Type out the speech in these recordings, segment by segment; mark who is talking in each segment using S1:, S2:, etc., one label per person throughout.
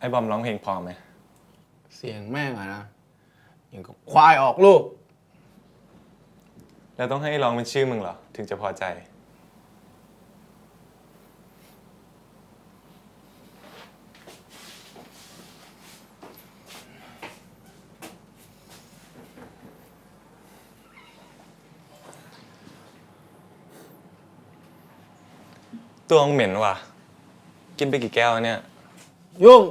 S1: ไอ้บอมร้องเพลงพอไหม
S2: เสียงแม่งอะนะอย่างกับควายออกลูก
S1: แล้วต้องให้ร้องเป็นชื่อมึงเหรอ ถึงจะพอใจ ตัวมึงเหม็นว่ะ กินไปกี่แก้วแล้วเนี่ย
S2: ยุ่ง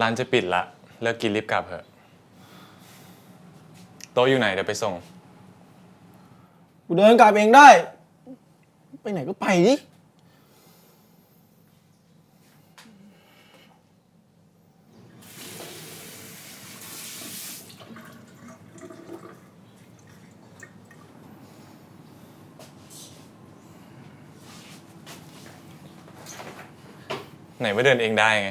S1: ร้านจะปิดละ เลิกกินรีบกลับเถอะ โต๊ะอยู่ไหนเดี๋ยวไปส่ง
S2: กูเดินกลับเองได้ ไปไหนก็ไปดิ
S1: ไหนว่าเดินเองได้ไง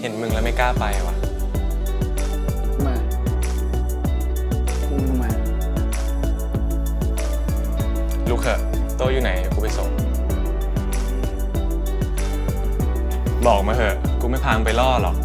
S1: เห็นมึงแล้วไม่กล้าไปว่ะ
S2: ทำไมกูทำไม
S1: ลูกเถอะโต๊ะอยู่ไหนเดี๋ยวกูไปส่ง บอกมาเถอะ กูไม่พางไปล่อหรอก